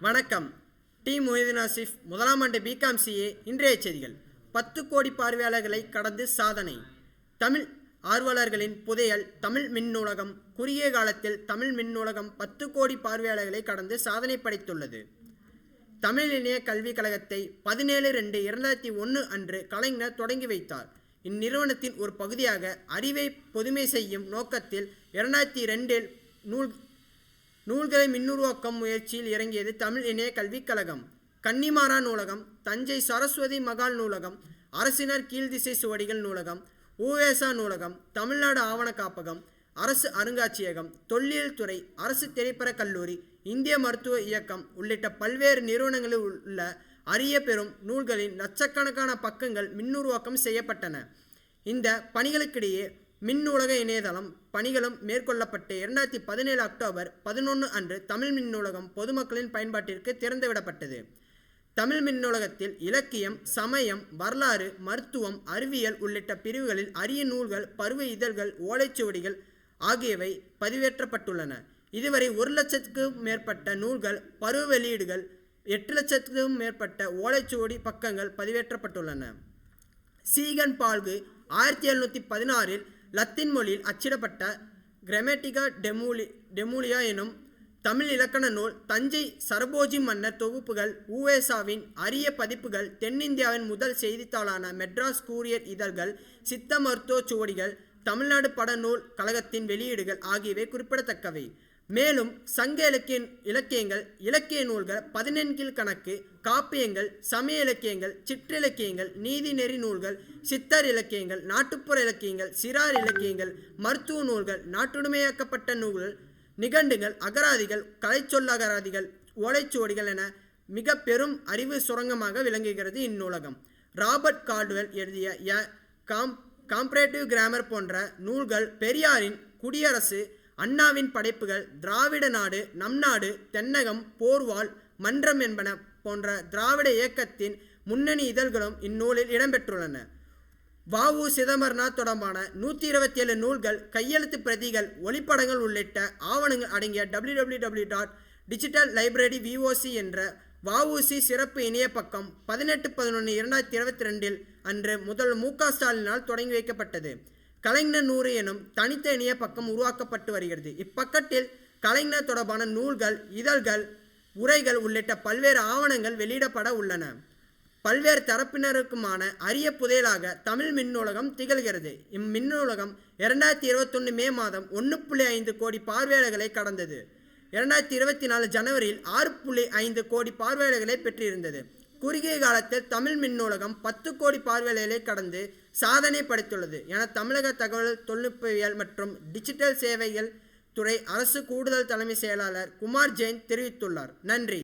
வணக்கம். டி மொஹிதீன் ஆசிஃப் முதலாம் ஆண்டு பிகாம் சிஏ இன்றைய செய்திகள். பத்து கோடி பார்வையாளர்களை கடந்து சாதனை. தமிழ் ஆர்வலர்களின் புதையல் தமிழ் மின்னூலகம். குறுகிய காலத்தில் தமிழ் மின்னூலகம் பத்து கோடி பார்வையாளர்களை கடந்து சாதனை படைத்துள்ளது. தமிழ் இணைய கல்விக் கழகத்தை பதினேழு ரெண்டு இரண்டாயிரத்தி ஒன்று அன்று கலைஞர் தொடங்கி வைத்தார். இந்நிறுவனத்தின் ஒரு பகுதியாக அறிவை பொதுமை செய்யும் நோக்கத்தில் இரண்டாயிரத்தி ரெண்டில் நூல் நூல்களை மின்னுருவாக்கம் முயற்சியில் இறங்கியது தமிழ் இணைய கல்விக் கழகம். கன்னிமாரா நூலகம் தஞ்சை சரஸ்வதி மகால் நூலகம் அரசினர் கீழ்திசை சுவடிகள் நூலகம் ஊவேசா நூலகம் தமிழ்நாடு ஆவண காப்பகம் அரசு அருங்காட்சியகம் தொல்லியல் துறை அரசு திரைப்படக் கல்லூரி இந்திய மருத்துவ இயக்கம் உள்ளிட்ட பல்வேறு நிறுவனங்களில் உள்ள அரிய பெறும் நூல்களின் லட்சக்கணக்கான பக்கங்கள் மின்னுருவாக்கம் செய்யப்பட்டன. இந்த பணிகளுக்கிடையே மின் நூலக இணையதளம் பணிகளும் மேற்கொள்ளப்பட்டு இரண்டாயிரத்தி பதினேழு அக்டோபர் பதினொன்று அன்று தமிழ் மின் நூலகம் பொதுமக்களின் பயன்பாட்டிற்கு திறந்துவிடப்பட்டது. தமிழ் மின் நூலகத்தில் இலக்கியம் சமயம் வரலாறு மருத்துவம் அறிவியல் உள்ளிட்ட பிரிவுகளில் அரிய நூல்கள் பருவ இதழ்கள் ஓலைச்சுவடிகள் ஆகியவை பதிவேற்றப்பட்டுள்ளன. இதுவரை ஒரு லட்சத்துக்கும் மேற்பட்ட நூல்கள் பருவ வெளியீடுகள் எட்டு லட்சத்துக்கும் மேற்பட்ட ஓலைச்சுவடி பக்கங்கள் பதிவேற்றப்பட்டுள்ளன. சீகன் பால்கு ஆயிரத்தி எழுநூற்றி பதினாறில் லத்தீன் மொழியில் அச்சிடப்பட்ட கிரமேட்டிகா டெமூலி டெமூலியா எனும் தமிழ் இலக்கண நூல் தஞ்சை சரபோஜி மன்னர் தொகுப்புகள் ஊவேசாவின் அரிய பதிப்புகள் தென்னிந்தியாவின் முதல் செய்தித்தாளான மெட்ராஸ் கூரியர் இதழ்கள் சித்த மருத்துவ சுவடிகள் தமிழ்நாடு பட நூல் கழகத்தின் வெளியீடுகள் ஆகியவை குறிப்பிடத்தக்கவை. மேலும் சங்க இலக்கிய இலக்கியங்கள் இலக்கிய நூல்கள் பதினெண்கில் கணக்கு காப்பியங்கள் சமய இலக்கியங்கள் சிற்றிலக்கியங்கள் நீதிநெறி நூல்கள் சித்தர் இலக்கியங்கள் நாட்டுப்புற இலக்கியங்கள் சிறார் இலக்கியங்கள் மருத்துவ நூல்கள் நாட்டுடைமையாக்கப்பட்ட நூல்கள் நிகண்டுகள் அகராதிகள் கலைச்சொல்லகராதிகள் ஓலைச்சுவடிகள் என மிக பெரும் அறிவு சுரங்கமாக விளங்குகிறது இந்நூலகம். ராபர்ட் கார்டுவெல் எழுதிய எ காம் காம்பரேட்டிவ் கிராமர் போன்ற நூல்கள் பெரியாரின் குடியரசு அண்ணாவின் படைப்புகள் திராவிட நாடு நம் நாடு தென்னகம் போர்வால் மன்றம் என்பன போன்ற திராவிட இயக்கத்தின் முன்னணி இதழ்களும் இந்நூலில் இடம்பெற்றுள்ளன. வாவு சிதம்பரனார் தொடர்பான நூற்றி இருபத்தி ஏழு நூல்கள் கையெழுத்து பிரதிகள் ஒளிப்படங்கள் உள்ளிட்ட ஆவணங்கள் அடங்கிய W W W dot digital library V என்ற வஉசி சிறப்பு இணைய பக்கம் பதினெட்டு பதினொன்று இரண்டாயிரத்தி இருபத்தி ரெண்டில் அன்று முதல் மு க ஸ்டாலினால் தொடங்கி வைக்கப்பட்டது. கலைஞர் நூறு எனும் தனித்த இணைய பக்கம் உருவாக்கப்பட்டு வருகிறது. இப்பக்கத்தில் கலைஞர் தொடர்பான நூல்கள் இதழ்கள் உரைகள் உள்ளிட்ட பல்வேறு ஆவணங்கள் வெளியிடப்பட உள்ளன. பல்வேறு தரப்பினருக்குமான அரிய புதையலாக தமிழ் மின்னூலகம் திகழ்கிறது. இம்மின்னூலகம் இரண்டாயிரத்தி இருபத்தொன்று மே மாதம் ஒன்று புள்ளி ஐந்து கோடி பார்வையாளர்களை கடந்தது. இரண்டாயிரத்தி இருபத்தி நாலு ஜனவரியில் ஆறு புள்ளி ஐந்து கோடி பார்வையாளர்களை பெற்றிருந்தது. குறுகிய காலத்தில் தமிழ் மின்னூலகம் பத்து கோடி பார்வையிலே கடந்து சாதனை படைத்துள்ளது. என தமிழக தகவல் தொழில்நுட்பவியல் மற்றும் டிஜிட்டல் சேவைகள் துறை அரசு கூடுதல் தலைமை செயலாளர் குமார் ஜெயின் தெரிவித்துள்ளார். நன்றி.